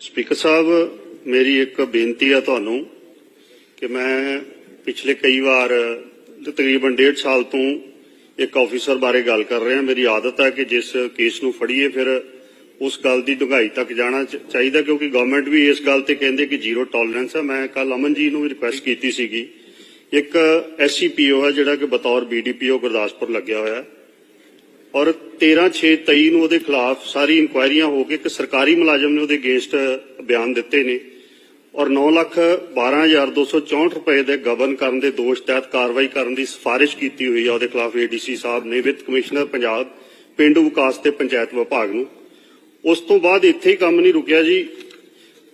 Speaker ਸਾਹਿਬ, ਮੇਰੀ ਇੱਕ ਬੇਨਤੀ ਆ ਤੁਹਾਨੂੰ ਕਿ ਮੈਂ ਪਿਛਲੇ ਕਈ ਵਾਰ, ਤਕਰੀਬਨ ਡੇਢ ਸਾਲ ਤੋਂ ਇੱਕ ਆਫੀਸਰ ਬਾਰੇ ਗੱਲ ਕਰ ਰਿਹਾ। ਮੇਰੀ ਆਦਤ ਹੈ ਕਿ ਜਿਸ ਕੇਸ ਨੂੰ ਫੜੀਏ, ਫਿਰ ਉਸ ਗੱਲ ਦੀ ਡੂੰਘਾਈ ਤੱਕ ਜਾਣਾ ਚਾਹੀਦਾ, ਕਿਉਂਕਿ ਗਵਰਨਮੈਂਟ ਵੀ ਇਸ ਗੱਲ ਤੇ ਕਹਿੰਦੇ ਕਿ ਜ਼ੀਰੋ ਟੋਲਰੈਂਸ ਹੈ ਮੈਂ ਕੱਲ ਅਮਨ ਜੀ ਨੂੰ ਵੀ ਰਿਕੁਐਸਟ ਕੀਤੀ ਸੀਗੀ। ਇੱਕ ਐਸਸੀਪੀਓ ਹੈ ਜਿਹੜਾ ਕਿ ਬਤੌਰ ਬੀਡੀਪੀਓ ਗੁਰਦਾਸਪੁਰ ਲੱਗਿਆ ਹੋਇਆ। ਹੈ ਔਰ 13/6/23 ਨੂੰ ਉਹਦੇ ਖਿਲਾਫ ਸਾਰੀ ਇਨਕੁਆਇਰੀਆਂ ਹੋ ਕੇ ਇੱਕ ਸਰਕਾਰੀ ਮੁਲਾਜ਼ਮ ਨੇ ਉਹਦੇ ਅਗੇਂਸਟ ਬਿਆਨ ਦਿੱਤੇ ਨੇ। ਔਰ 9 ਲੱਖ 12264 ਰੁਪਏ ਦੇ ਗਬਨ ਕਰਨ ਦੇ ਦੋਸ਼ ਤਹਿਤ ਕਾਰਵਾਈ ਕਰਨ ਦੀ ਸਿਫਾਰਿਸ਼ ਕੀਤੀ ਹੋਈ ਹੈ ਉਹਦੇ ਖਿਲਾਫ ਏਡੀਸੀ ਸਾਹਿਬ ਨੇ, ਵਿੱਤ ਕਮਿਸ਼ਨਰ ਪੰਜਾਬ, ਪਿੰਡੂ ਵਿਕਾਸ ਤੇ ਪੰਚਾਇਤ ਵਿਭਾਗ ਨੂੰ। ਉਸ ਤੋਂ ਬਾਅਦ ਇੱਥੇ ਹੀ ਕੰਮ ਨਹੀਂ ਰੁਕਿਆ ਜੀ।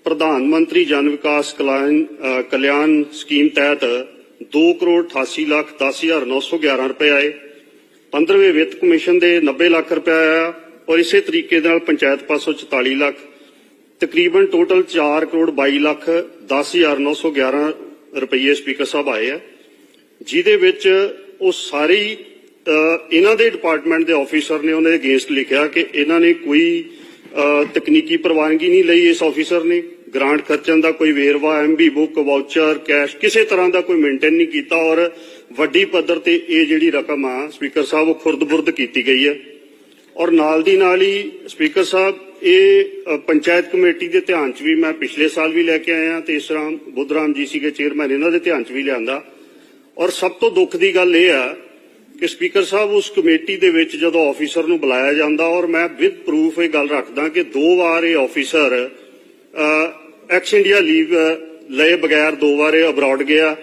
ਪ੍ਰਧਾਨ ਮੰਤਰੀ ਜਨ ਵਿਕਾਸ ਕਲਿਆਣ ਕਲਿਆਣ ਸਕੀਮ ਤਹਿਤ 2 ਕਰੋੜ 88 ਲੱਖ 10911 ਰੁਪਏ ਆਏ। 15ਵੇਂ ਵਿੱਤ ਕਮਿਸ਼ਨ ਦੇ 90 ਲੱਖ ਰੁਪਏ ਆਇਆ ਔਰ ਇਸੇ ਤਰੀਕੇ ਦੇ ਨਾਲ ਪੰਚਾਇਤ ਪਾਸੋਂ 44 ਲੱਖ ਤਕਰੀਬਨ ਟੋਟਲ 4 ਕਰੋੜ 22 ਲੱਖ 10911 ਰੁਪਏ ਸਪੀਕਰ ਸਾਹਿਬ ਆਏ ਆ ਜਿਹਦੇ ਵਿੱਚ ਉਹ ਸਾਰੀ ਅ, ਇਹਨਾਂ ਦੇ ਡਿਪਾਰਟਮੈਂਟ ਦੇ ਆਫੀਸਰ ਨੇ ਉਹਨੇ ਅਗੇਂਸਟ ਲਿਖਿਆ ਕਿ ਇਹਨਾਂ ਨੇ ਕੋਈ ਤਕਨੀਕੀ ਪ੍ਰਵਾਨਗੀ ਨਹੀਂ ਲਈ ਇਸ ਆਫੀਸਰ ਨੇ। ਗ੍ਰਾਂਟ ਖਰਚਣ ਦਾ ਕੋਈ ਵੇਰਵਾ ਐਮਬੀ ਬੁੱਕ ਵਾਊਚਰ ਕੈਸ਼ ਕਿਸੇ ਤਰ੍ਹਾਂ ਦਾ ਕੋਈ ਮੇਨਟੇਨ ਨਹੀਂ ਕੀਤਾ ਔਰ ਵੱਡੀ ਪੱਧਰ ਤੇ ਇਹ ਜਿਹੜੀ ਰਕਮ ਆ ਸਪੀਕਰ ਸਾਹਿਬ, ਉਹ ਖੁਰਦ-ਬੁਰਦ ਕੀਤੀ ਗਈ ਹੈ। ਔਰ ਨਾਲ ਦੀ ਨਾਲ ਹੀ ਸਪੀਕਰ ਸਾਹਿਬ, ਇਹ ਪੰਚਾਇਤ ਕਮੇਟੀ ਦੇ ਧਿਆਨ 'ਚ ਵੀ ਮੈਂ ਪਿਛਲੇ ਸਾਲ ਵੀ ਲੈ ਕੇ ਆਇਆ ਤੇ ਇਸ ਰਾਮ ਬੁੱਧਰਾਮ ਜੀ ਸੀਗੇ ਚੇਅਰਮੈਨ ਇਹਨਾਂ ਦੇ ਧਿਆਨ 'ਚ ਵੀ ਲਿਆਂਦਾ। ਔਰ ਸਭ ਤੋਂ ਦੁੱਖ ਦੀ ਗੱਲ ਇਹ ਆ ਕਿ ਸਪੀਕਰ ਸਾਹਿਬ, ਉਸ ਕਮੇਟੀ ਦੇ ਵਿੱਚ ਜਦੋਂ ਆਫੀਸਰ ਨੂੰ ਬੁਲਾਇਆ ਜਾਂਦਾ ਔਰ ਮੈਂ ਵਿਦ ਪ੍ਰੂਫ ਇਹ ਗੱਲ ਰੱਖਦਾ ਕਿ ਦੋ ਵਾਰ ਇਹ ਆਫੀਸਰ ਐਕਸ ਇੰਡੀਆ ਲੀਵ ਲਏ ਬਗੈਰ ਦੋ ਵਾਰ ਇਹ ਅਬਰਾਡ ਗਿਆ।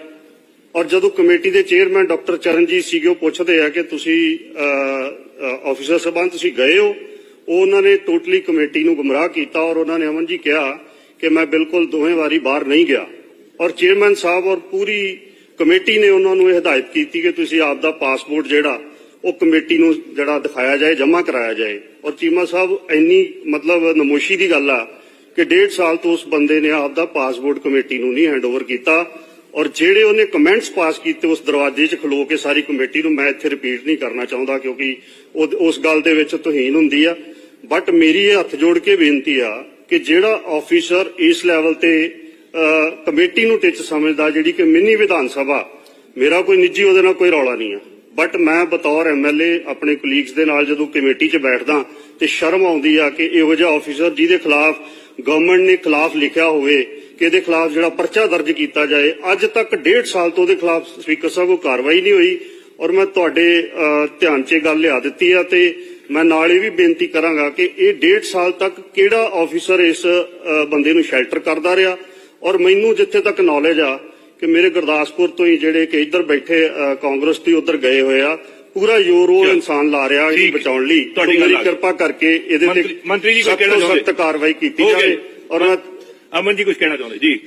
ਔਰ ਜਦੋਂ ਕਮੇਟੀ ਦੇ ਚੇਅਰਮੈਨ ਡਾਕਟਰ ਚਰਨਜੀਤ ਸੀਗੇ, ਉਹ ਪੁੱਛਦੇ ਆ ਕਿ ਤੁਸੀਂ ਆਫੀਸਰ ਸਾਹਿਬਾਨ ਤੁਸੀਂ ਗਏ ਹੋ? ਉਹ ਉਹਨਾਂ ਨੇ ਟੋਟਲੀ ਕਮੇਟੀ ਨੂੰ ਗੁੰਮਰਾਹ ਕੀਤਾ ਔਰ ਉਹਨਾਂ ਨੇ ਅਮਨ ਜੀ ਕਿਹਾ ਕਿ ਮੈਂ ਬਿਲਕੁਲ ਦੋਵੇਂ ਵਾਰੀ ਬਾਹਰ ਨਹੀਂ ਗਿਆ। ਔਰ ਚੇਅਰਮੈਨ ਸਾਹਿਬ ਔਰ ਪੂਰੀ ਕਮੇਟੀ ਨੇ ਉਹਨਾਂ ਨੂੰ ਇਹ ਹਦਾਇਤ ਕੀਤੀ ਕਿ ਤੁਸੀਂ ਆਪ ਦਾ ਪਾਸਪੋਰਟ ਜਿਹੜਾ, ਉਹ ਕਮੇਟੀ ਨੂੰ ਜਿਹੜਾ ਦਿਖਾਇਆ ਜਾਏ, ਜਮ੍ਹਾਂ ਕਰਾਇਆ ਜਾਏ। ਔਰ ਚੀਮਾ ਸਾਹਿਬ, ਇੰਨੀ ਮਤਲਬ ਨਮੋਸ਼ੀ ਦੀ ਗੱਲ ਆ ਕਿ ਡੇਢ ਸਾਲ ਤੋਂ ਉਸ ਬੰਦੇ ਨੇ ਆਪ ਦਾ ਪਾਸਪੋਰਟ ਕਮੇਟੀ ਨੂੰ ਨਹੀਂ ਹੈਂਡਓਵਰ ਕੀਤਾ ਔਰ ਜਿਹੜੇ ਉਹਨੇ ਕਮੈਂਟਸ ਪਾਸ ਕੀਤੇ ਉਸ ਦਰਵਾਜ਼ੇ 'ਚ ਖਲੋ ਕੇ ਸਾਰੀ ਕਮੇਟੀ ਨੂੰ ਮੈਂ ਇੱਥੇ ਰਿਪੀਟ ਨਹੀਂ ਕਰਨਾ ਚਾਹੁੰਦਾ ਕਿਉਂਕਿ ਉਸ ਗੱਲ ਦੇ ਵਿੱਚ ਤੋਹੀਨ ਹੁੰਦੀ ਆ। ਬਟ ਮੇਰੀ ਇਹ ਹੱਥ ਜੋੜ ਕੇ ਬੇਨਤੀ ਆ ਕਿ ਜਿਹੜਾ ਆਫੀਸਰ ਇਸ ਲੈਵਲ ਤੇ ਕਮੇਟੀ ਨੂੰ ਟਿੱਚ ਸਮਝਦਾ ਜਿਹੜੀ ਕਿ ਮਿੰਨੀ ਵਿਧਾਨ ਸਭਾ, ਮੇਰਾ ਕੋਈ ਨਿੱਜੀ ਉਹਦੇ ਨਾਲ ਕੋਈ ਰੌਲਾ ਨਹੀਂ ਆ। ਬਟ ਮੈਂ ਬਤੌਰ ਐਮਐਲਏ ਆਪਣੇ ਕੁਲੀਗਸ ਦੇ ਨਾਲ ਜਦੋਂ ਕਮੇਟੀ 'ਚ ਬੈਠਦਾ ਤੇ ਸ਼ਰਮ ਆਉਂਦੀ ਆ ਕਿ ਇਹੋ ਜਿਹਾ ਆਫੀਸਰ ਜਿਹਦੇ ਖਿਲਾਫ ਗਵਰਨਮੈਂਟ ਨੇ ਖਿਲਾਫ ਲਿਖਿਆ ਹੋਵੇ ਕਿ ਇਹਦੇ ਖਿਲਾਫ ਜਿਹੜਾ ਪਰਚਾ ਦਰਜ ਕੀਤਾ ਜਾਏ, ਅੱਜ ਤੱਕ ਡੇਢ ਸਾਲ ਤੋਂ ਉਹਦੇ ਖਿਲਾਫ ਸਪੀਕਰ ਸਾਹਿਬ ਕੋਈ ਕਾਰਵਾਈ ਨਹੀਂ ਹੋਈ ਔਰ ਮੈਂ ਤੁਹਾਡੇ ਧਿਆਨ 'ਚ ਇਹ ਗੱਲ ਲਿਆ ਦਿੱਤੀ ਆ ਤੇ ਮੈਂ ਨਾਲ ਇਹ ਵੀ ਬੇਨਤੀ ਕਰਾਂਗਾ ਕਿ ਇਹ ਡੇਢ ਸਾਲ ਤੱਕ ਕਿਹੜਾ ਆਫੀਸਰ ਇਸ ਬੰਦੇ ਨੂੰ ਸ਼ੈਲਟਰ ਕਰਦਾ ਰਿਹਾ ਔਰ ਮੈਨੂੰ ਜਿੱਥੇ ਤੱਕ ਨੌਲੇਜ ਆ ਕਿ ਮੇਰੇ ਗੁਰਦਾਸਪੁਰ ਤੋਂ ਹੀ ਜਿਹੜੇ ਕਿ ਇੱਧਰ ਬੈਠੇ ਕਾਂਗਰਸ ਤੋਂ ਉਧਰ ਗਏ ਹੋਏ ਆ ਪੂਰਾ ਜ਼ੋਰ ਉਹ ਚਲੋ। ਇਨਸਾਨ ਲਾ ਰਿਹਾ ਇਹਨੂੰ। ਬਚਾਉਣ ਲਈ ਤੁਹਾਡੀ। ਕਿਰਪਾ ਕਰਕੇ ਇਹਦੇ ਤੇ ਮੰਤਰੀ ਜੀ ਕੋਈ ਕਹਿਣਾ ਚਾਹੁੰਦੇ? ਸਖਤ ਕਾਰਵਾਈ ਕੀਤੀ। ਜਾਵੇ ਔਰ ਅਮਨ ਜੀ ਕੁਝ ਕਹਿਣਾ ਚਾਹੁੰਦੇ ਜੀ